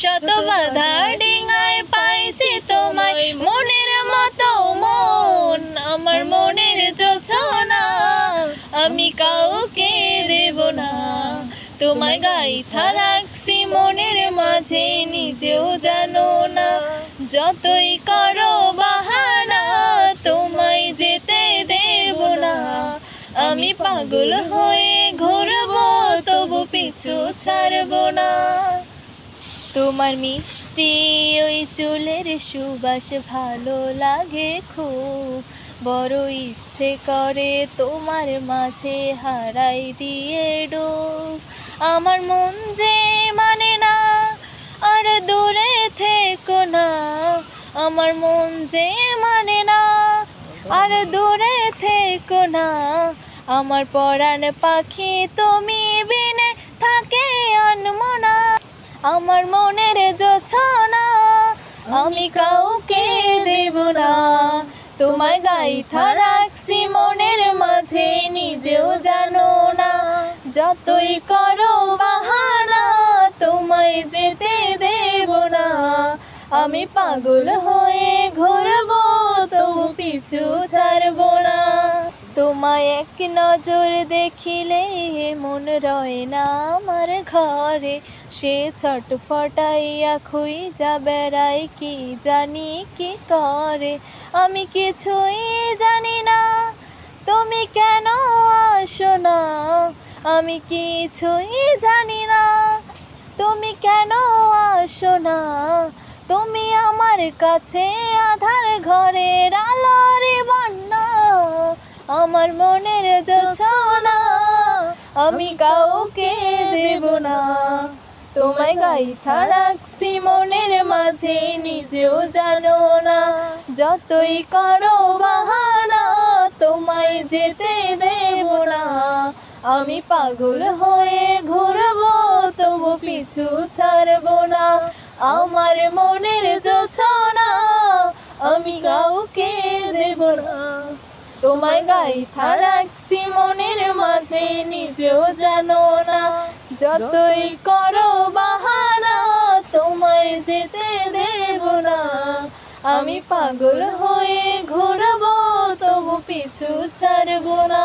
শত বাধা ডিঙায় পাইছি তোমায় মনের মতো মন। আমার মনের যোছনা আমি কাউকে দেব না। তোমায় গাইথা রাখছি মনের মাঝে, নিজেও জানো না। যতই করো বাহানা, তোমায় যেতে দেব না। আমি পাগল হয়ে ঘুরবো, তবু পিছু ছাড়বো না। তোমার মিষ্টি ওই চুলের সুবাস ভালো লাগে খুব। বড় ইচ্ছে করে তোমার মাঝে হারাই দিয়ে ডোব। আমার মন যে মানে না, আর দূরে থেকো না। আমার মন যে মানে না, আর দূরে থেকো না। আমার পরাণ পাখি তুমি বিনে থাকে আমার মনের যোছনা আমি কাউকে দেব না। তোমায় গাইথা রাখছি মনের মাঝে, নিজেও জানো না। যতই করো বাহানা, তোমায় যেতে দেব না। আমি পাগল হয়ে ঘুরবো, তবু পিছু ছাড়বো না। তোমায় এক নজর দেখিলে মন রয় না আমার ঘরে। সে ছটফটাইয়া খুই যা বেড়াই কি জানি কি করে? আমি কিছুই জানি না, তুমি কেন আসো না? আমি কিছুই জানি না, তুমি কেন আসো না? তুমি আমার কাছে আধার ঘরের আলোর বন্যা, আমার মনের যোছনা আমি কাউকে দেব না। তোমায় গাইথা রাখছি মনের মাঝে নিজেও জানো না। যতই করো বাহানা, তোমায় যেতে দেব না। আমি পাগল হয়ে ঘুরবো, তবু পিছু ছাড়ব না। আমার মনের যোছনা আমি কাউকে দেব না। তোমায় গাইথা রাখছি মনের মাঝে নিজেও জানো না। যতই করো বাহানা, তোমায় যেতে দেব না। আমি পাগল হয়ে ঘুরবো, তবু পিছু ছাড়বো না।